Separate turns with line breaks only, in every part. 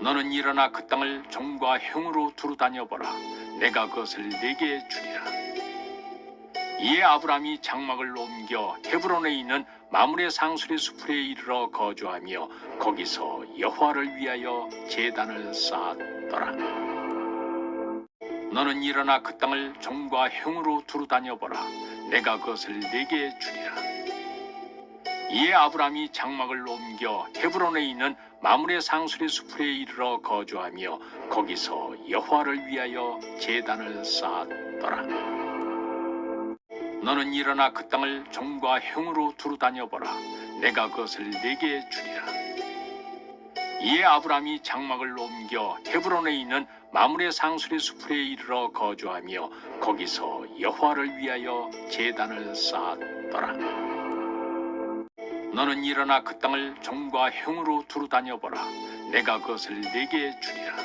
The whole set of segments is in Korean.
너는 일어나 그 땅을 종과 형으로 두루 다녀보라. 내가 그것을 네게 주리라. 이에 아브라함이 장막을 옮겨 헤브론에 있는 마물의 상수리 수풀에 이르러 거주하며 거기서 여호와를 위하여 제단을 쌓았더라. 너는 일어나 그 땅을 종과 형으로 두루 다녀보라. 내가 그것을 네게 주리라. 이에 아브라함이 장막을 옮겨 헤브론에 있는 마물의 상수리 수풀에 이르러 거주하며 거기서 여호와를 위하여 제단을 쌓았더라. 너는 일어나 그 땅을 종과 형으로 두루 다녀보라. 내가 그것을 네게 주리라. 이에 아브라함이 장막을 옮겨 헤브론에 있는 마물의 상수리 수풀에 이르러 거주하며 거기서 여호와를 위하여 제단을 쌓았더라. 너는 일어나 그 땅을 종과 형으로 두루 다녀보라. 내가 그것을 네게 주리라.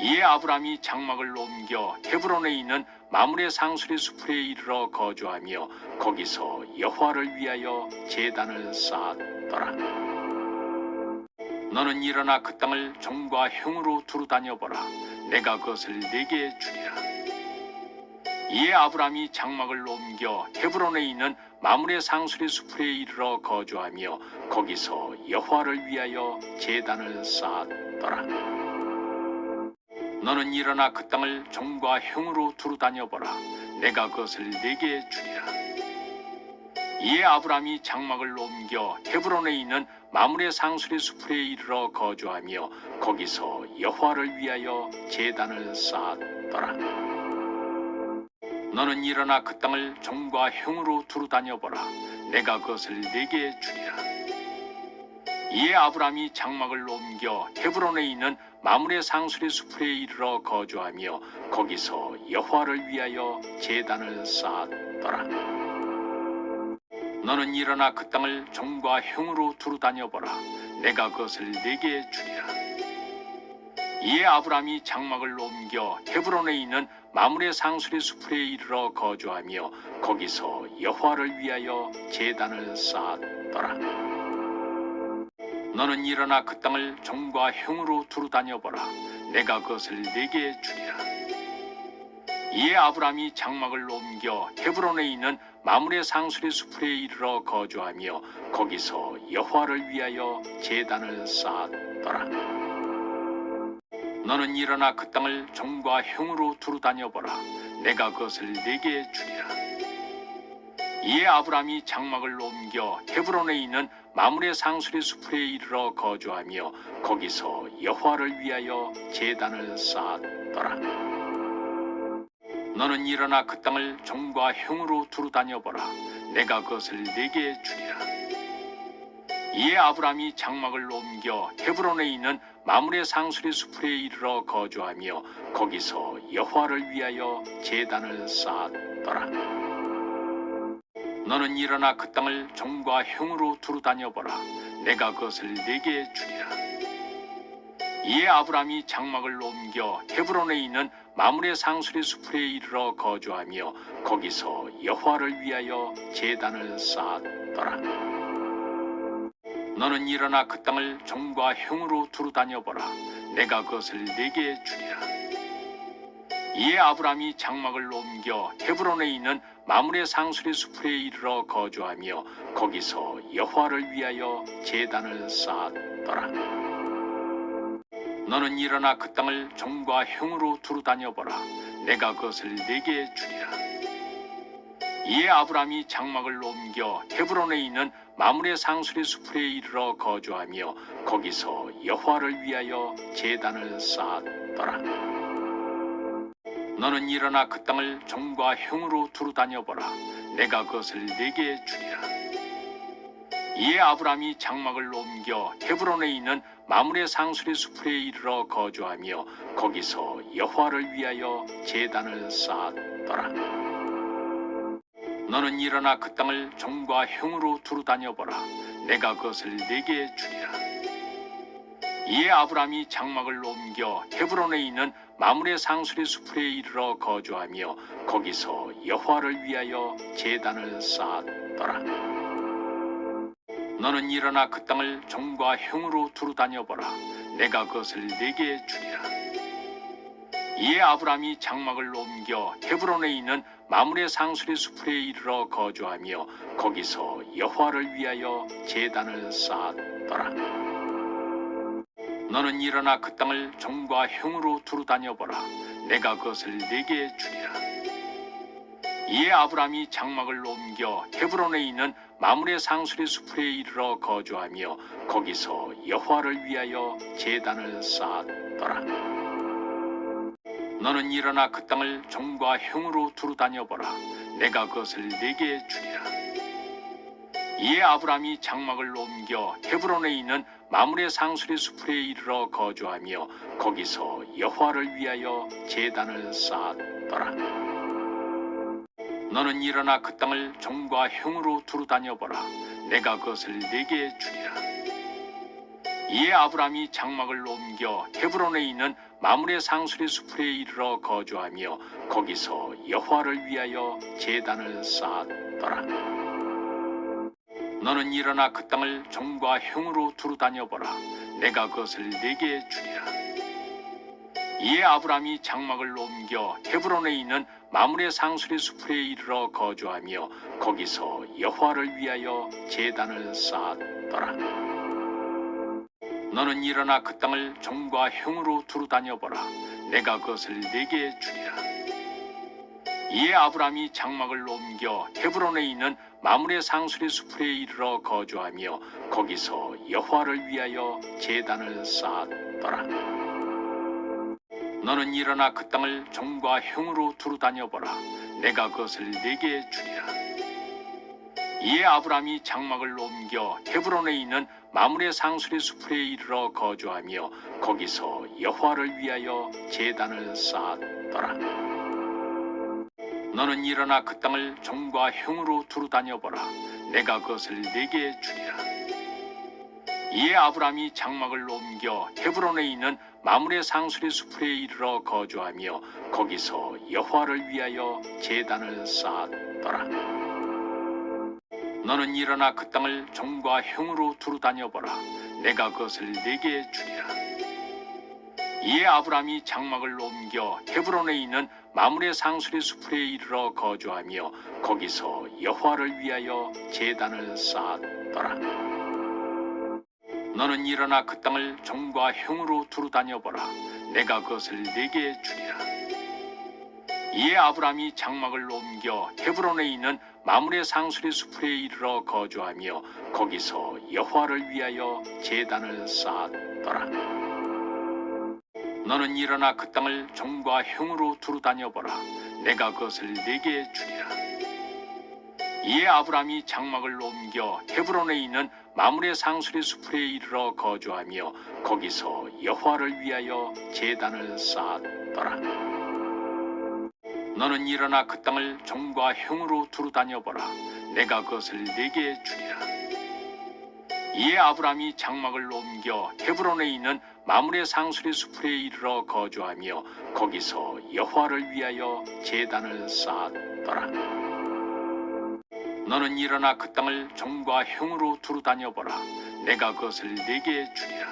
이에 아브라함이 장막을 옮겨 헤브론에 있는 마물의 상수리 수풀에 이르러 거주하며 거기서 여호와를 위하여 제단을 쌓았더라. 너는 일어나 그 땅을 종과 형으로 두루 다녀보라. 내가 그것을 네게 주리라. 이에 아브라함이 장막을 옮겨 헤브론에 있는 마물의 상수리 수풀에 이르러 거주하며 거기서 여호와를 위하여 제단을 쌓았더라. 너는 일어나 그 땅을 종과 형으로 두루 다녀보라. 내가 그것을 네게 주리라. 이에 아브라함이 장막을 옮겨 헤브론에 있는 마물의 상수리 수풀에 이르러 거주하며 거기서 여호와를 위하여 제단을 쌓았더라. 너는 일어나 그 땅을 종과 형으로 두루 다녀보라. 내가 그것을 네게 주리라. 이에 아브라함이 장막을 옮겨 헤브론에 있는 마물의 상수리 수풀에 이르러 거주하며 거기서 여호와를 위하여 제단을 쌓았더라. 너는 일어나 그 땅을 종과 형으로 두루 다녀보라. 내가 그것을 네게 주리라. 이에 아브라함이 장막을 옮겨 헤브론에 있는 마물의 상수리 수풀에 이르러 거주하며 거기서 여호와를 위하여 제단을 쌓았더라. 너는 일어나 그 땅을 종과 형으로 두루 다녀보라. 내가 그것을 네게 주리라. 이에 아브라함이 장막을 옮겨 헤브론에 있는 마물의 상수리 수풀에 이르러 거주하며 거기서 여호와를 위하여 제단을 쌓았더라. 너는 일어나 그 땅을 종과 형으로 두루 다녀보라. 내가 그것을 네게 주리라. 이에 아브라함이 장막을 옮겨 헤브론에 있는 마물의 상수리 수풀에 이르러 거주하며 거기서 여호와를 위하여 제단을 쌓았더라. 너는 일어나 그 땅을 종과 형으로 두루 다녀보라. 내가 그것을 네게 주리라. 이에 아브라함이 장막을 옮겨 헤브론에 있는 마물의 상수리 수풀에 이르러 거주하며 거기서 여호와를 위하여 제단을 쌓았더라. 너는 일어나 그 땅을 종과 형으로 두루 다녀보라. 내가 그것을 네게 주리라. 이에 아브라함이 장막을 옮겨 헤브론에 있는 마물의 상수리 수풀에 이르러 거주하며 거기서 여호와를 위하여 제단을 쌓았더라. 너는 일어나 그 땅을 종과 형으로 두루 다녀보라. 내가 그것을 네게 주리라. 이에 아브라함이 장막을 옮겨 헤브론에 있는 마물의 상수리 수풀에 이르러 거주하며 거기서 여호와를 위하여 제단을 쌓았더라. 너는 일어나 그 땅을 종과 형으로 두루 다녀보라. 내가 그것을 네게 주리라. 이에 아브라함이 장막을 옮겨 헤브론에 있는 마물의 상수리 수풀에 이르러 거주하며 거기서 여호와를 위하여 제단을 쌓았더라. 너는 일어나 그 땅을 종과 형으로 두루 다녀보라. 내가 그것을 네게 주리라. 이에 아브라함이 장막을 옮겨 헤브론에 있는 마물의 상수리 수풀에 이르러 거주하며 거기서 여호와를 위하여 제단을 쌓았더라. 너는 일어나 그 땅을 종과 형으로 두루 다녀보라. 내가 그것을 네게 주리라. 이에 아브라함이 장막을 옮겨 헤브론에 있는 마물의 상수리 수풀에 이르러 거주하며 거기서 여호와를 위하여 제단을 쌓았더라. 너는 일어나 그 땅을 정과 형으로 두루 다녀보라. 내가 그것을 내게 주리라. 이에 아브라함이 장막을 옮겨 헤브론에 있는 마물의 상수리 수풀에 이르러 거주하며 거기서 여호와를 위하여 제단을 쌓았더라. 너는 일어나 그 땅을 정과 형으로 두루 다녀보라. 내가 그것을 내게 주리라. 이에 아브라함이 장막을 옮겨 헤브론에 있는 마물의 상수리 수풀에 이르러 거주하며 거기서 여호와를 위하여 제단을 쌓았더라. 너는 일어나 그 땅을 정과 형으로 두루 다녀보라. 내가 그것을 내게 주리라. 이에 아브라함이 장막을 옮겨 헤브론에 있는 마물의 상수리 수풀에 이르러 거주하며 거기서 여호와를 위하여 제단을 쌓았더라. 너는 일어나 그 땅을 정과 형으로 두루 다녀보라. 내가 그것을 내게 주리라. 이에 아브라함이 장막을 옮겨 헤브론에 있는 마물의 상수리 수풀에 이르러 거주하며 거기서 여호와를 위하여 제단을 쌓았더라. 너는 일어나 그 땅을 정과 형으로 두루 다녀보라. 내가 그것을 내게 주리라. 이에 아브라함이 장막을 옮겨 헤브론에 있는 마물의 상수리 수풀에 이르러 거주하며 거기서 여호와를 위하여 제단을 쌓았더라. 너는 일어나 그 땅을 정과 형으로 두루 다녀보라. 내가 그것을 내게 주리라. 이에 아브라함이 장막을 옮겨 헤브론에 있는 마물의 상수리 수풀에 이르러 거주하며 거기서 여호와를 위하여 제단을 쌓았더라. 너는 일어나 그 땅을 정과 형으로 두루 다녀보라. 내가 그것을 내게 주리라. 이에 아브라함이 장막을 옮겨 헤브론에 있는 마물의 상수리 수풀에 이르러 거주하며 거기서 여호와를 위하여 제단을 쌓았더라. 너는 일어나 그 땅을 정과 형으로 두루 다녀보라. 내가 그것을 내게 주리라. 이에 아브라함이 장막을 옮겨 헤브론에 있는 마물의 상수리 수풀에 이르러 거주하며 거기서 여호와를 위하여 제단을 쌓았더라. 너는 일어나 그 땅을 정과 형으로 두루 다녀보라. 내가 그것을 내게 주리라. 이에 아브라함이 장막을 옮겨 헤브론에 있는 마물의 상수리 수풀에 이르러 거주하며 거기서 여호와를 위하여 제단을 쌓았더라. 너는 일어나 그 땅을 정과 형으로 두루 다녀보라. 내가 그것을 내게 주리라. 이에 아브라함이 장막을 옮겨 헤브론에 있는 마물의 상수리 수풀에 이르러 거주하며 거기서 여호와를 위하여 제단을 쌓았더라. 너는 일어나 그 땅을 정과 형으로 두루 다녀보라. 내가 그것을 내게 주리라. 이에 아브라함이 장막을 옮겨 헤브론에 있는 마물의 상수리 수풀에 이르러 거주하며 거기서 여호와를 위하여 제단을 쌓았더라. 너는 일어나 그 땅을 정과 형으로 두루 다녀보라. 내가 그것을 내게 주리라. 이에 아브라함이 장막을 옮겨 헤브론에 있는 마물의 상수리 수풀에 이르러 거주하며 거기서 여호와를 위하여 제단을 쌓았더라. 너는 일어나 그 땅을 정과 형으로 두루 다녀보라. 내가 그것을 내게 주리라.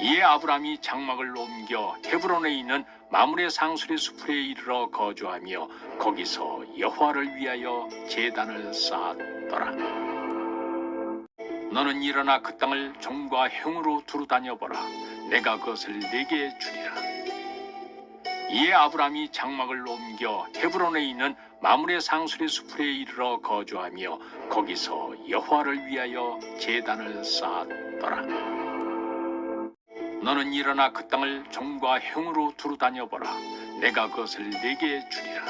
이에 아브라함이 장막을 옮겨 헤브론에 있는 마물의 상수리 수풀에 이르러 거주하며 거기서 여호와를 위하여 제단을 쌓았더라. 너는 일어나 그 땅을 정과 형으로 두루 다녀보라. 내가 그것을 내게 주리라. 이에 아브라함이 장막을 옮겨 헤브론에 있는 마물의 상수리 수풀에 이르러 거주하며 거기서 여호와를 위하여 제단을 쌓았더라. 너는 일어나 그 땅을 정과 형으로 두루 다녀보라. 내가 그것을 내게 주리라.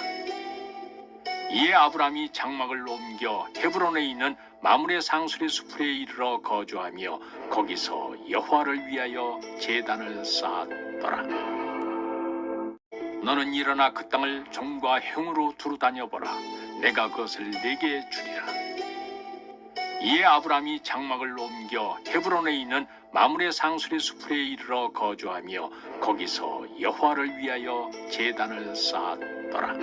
이에 아브라함이 장막을 옮겨 헤브론에 있는 마물의 상수리 수풀에 이르러 거주하며 거기서 여호와를 위하여 제단을 쌓았더라. 너는 일어나 그 땅을 정과 형으로 두루 다녀보라. 내가 그것을 내게 주리라. 이에 아브라함이 장막을 옮겨 헤브론에 있는 마물의 상수리 수풀에 이르러 거주하며 거기서 여호와를 위하여 제단을 쌓았더라.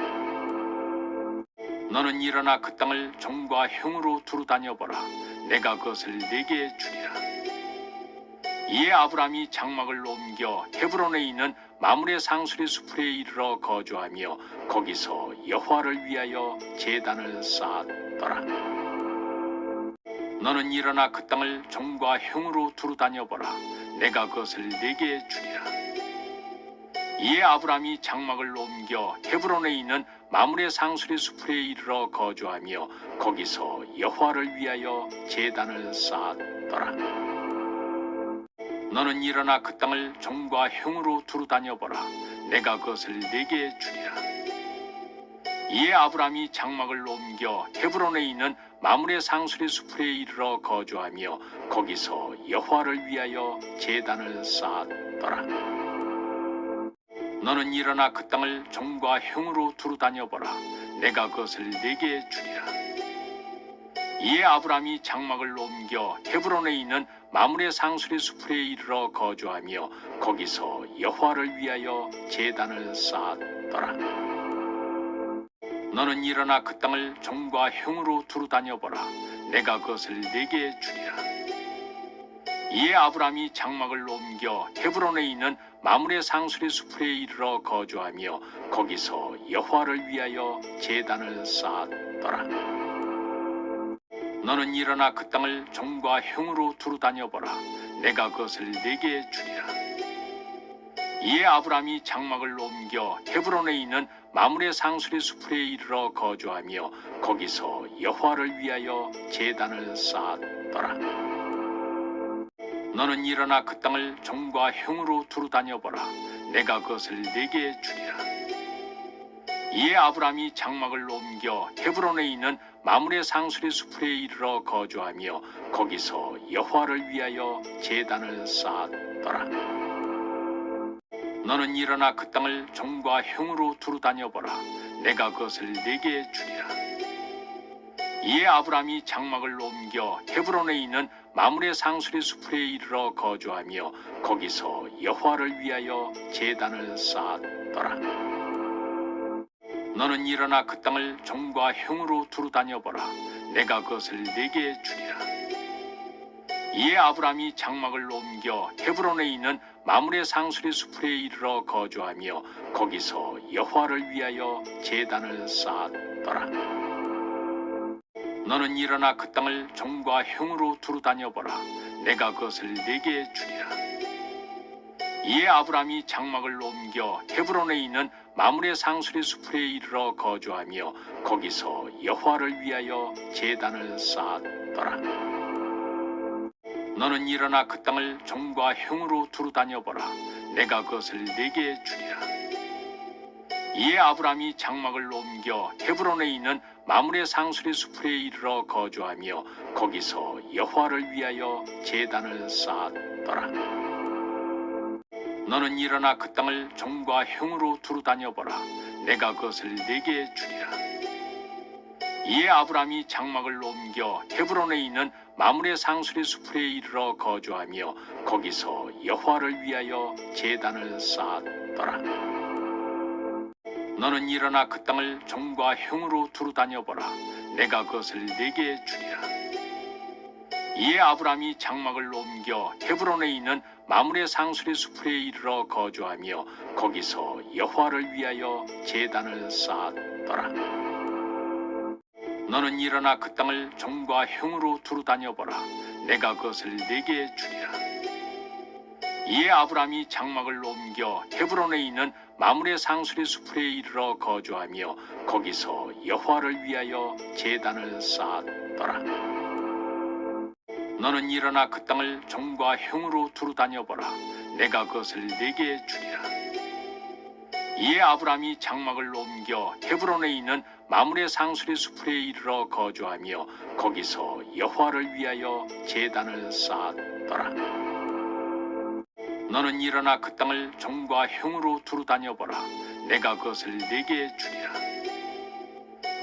너는 일어나 그 땅을 정과 형으로 두루 다녀보라. 내가 그것을 내게 주리라. 이에 아브라함이 장막을 옮겨 헤브론에 있는 마물의 상수리 수풀에 이르러 거주하며 거기서 여호와를 위하여 제단을 쌓았더라. 너는 일어나 그 땅을 정과 형으로 두루 다녀보라. 내가 그것을 내게 주리라. 이에 아브라함이 장막을 옮겨 헤브론에 있는 마물의 상수리 수풀에 이르러 거주하며 거기서 여호와를 위하여 제단을 쌓았더라. 너는 일어나 그 땅을 정과 형으로 두루 다녀보라. 내가 그것을 내게 주리라. 이에 아브라함이 장막을 옮겨 헤브론에 있는 마물의 상수리 수풀에 이르러 거주하며 거기서 여호와를 위하여 제단을 쌓았더라. 너는 일어나 그 땅을 정과 형으로 두루 다녀보라. 내가 그것을 내게 주리라. 이에 아브라함이 장막을 옮겨 헤브론에 있는 마물의 상수리 수풀에 이르러 거주하며 거기서 여호와를 위하여 제단을 쌓았더라. 너는 일어나 그 땅을 정과 형으로 두루 다녀보라. 내가 그것을 내게 주리라. 이에 아브라함이 장막을 옮겨 헤브론에 있는 마물의 상수리 수풀에 이르러 거주하며 거기서 여호와를 위하여 제단을 쌓았더라. 너는 일어나 그 땅을 정과 형으로 두루 다녀보라. 내가 그것을 내게 주리라. 이에 아브라함이 장막을 옮겨 헤브론에 있는 마물의 상수리 수풀에 이르러 거주하며 거기서 여호와를 위하여 제단을 쌓았더라. 너는 일어나 그 땅을 정과 형으로 두루 다녀보라. 내가 그것을 내게 주리라. 이에 아브라함이 장막을 옮겨 헤브론에 있는 마물의 상수리 수풀에 이르러 거주하며 거기서 여호와를 위하여 제단을 쌓았더라. 너는 일어나 그 땅을 정과 형으로 두루 다녀보라. 내가 그것을 내게 주리라. 이에 아브라함이 장막을 옮겨 헤브론에 있는 마물의 상수리 수풀에 이르러 거주하며 거기서 여호와를 위하여 제단을 쌓았더라. 너는 일어나 그 땅을 정과 형으로 두루 다녀보라. 내가 그것을 내게 주리라. 이에 아브라함이 장막을 옮겨 헤브론에 있는 마물의 상수리 수풀에 이르러 거주하며 거기서 여호와를 위하여 제단을 쌓았더라. 너는 일어나 그 땅을 정과 형으로 두루 다녀보라. 내가 그것을 내게 주리라. 이에 아브라함이 장막을 옮겨 헤브론에 있는 마물의 상수리 수풀에 이르러 거주하며 거기서 여호와를 위하여 제단을 쌓았더라. 너는 일어나 그 땅을 정과 형으로 두루 다녀보라. 내가 그것을 내게 주리라. 이에 아브라함이 장막을 옮겨 헤브론에 있는 마물의 상수리 수풀에 이르러 거주하며 거기서 여호와를 위하여 제단을 쌓았더라. 너는 일어나 그 땅을 정과 형으로 두루 다녀보라. 내가 그것을 내게 주리라. 이에 아브라함이 장막을 옮겨 헤브론에 있는 마물의 상수리 수풀에 이르러 거주하며 거기서 여호와를 위하여 제단을 쌓았더라. 너는 일어나 그 땅을 정과 형으로 두루 다녀보라. 내가 그것을 내게 주리라. 이에 아브라함이 장막을 옮겨 헤브론에 있는 마물의 상수리 수풀에 이르러 거주하며 거기서 여호와를 위하여 제단을 쌓았더라. 너는 일어나 그 땅을 정과 형으로 두루 다녀보라. 내가 그것을 내게 주리라. 이에 아브라함이 장막을 옮겨 헤브론에 있는 마물의 상수리 수풀에 이르러 거주하며 거기서 여호와를 위하여 제단을 쌓았더라. 너는 일어나 그 땅을 정과 형으로 두루 다녀보라. 내가 그것을 내게 주리라. 이에 아브라함이 장막을 옮겨 헤브론에 있는 마물의 상수리 수풀에 이르러 거주하며 거기서 여호와를 위하여 제단을 쌓았더라. 너는 일어나 그 땅을 정과 형으로 두루 다녀보라. 내가 그것을 내게 주리라.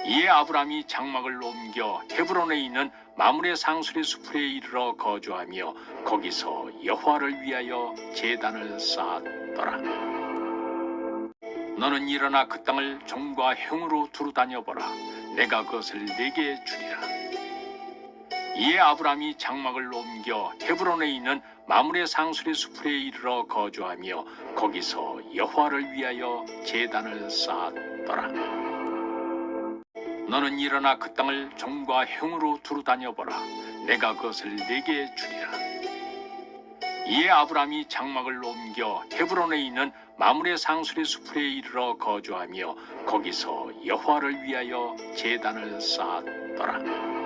이에 아브라함이 장막을 옮겨 헤브론에 있는 마물의 상수리 수풀에 이르러 거주하며 거기서 여호와를 위하여 제단을 쌓았더라. 너는 일어나 그 땅을 정과 행으로 두루 다녀보라. 내가 그것을 내게 주리라. 이에 아브라함이 장막을 옮겨 헤브론에 있는 마물의 상술의 수풀에 이르러 거주하며 거기서 여호와를 위하여 제단을 쌓았더라. 너는 일어나 그 땅을 정과 행으로 두루 다녀보라. 내가 그것을 내게 주리라. 이에 아브라함이 장막을 옮겨 헤브론에 있는 마물의 상술의 수풀에 이르러 거주하며 거기서 여호와를 위하여 제단을 쌓았더라.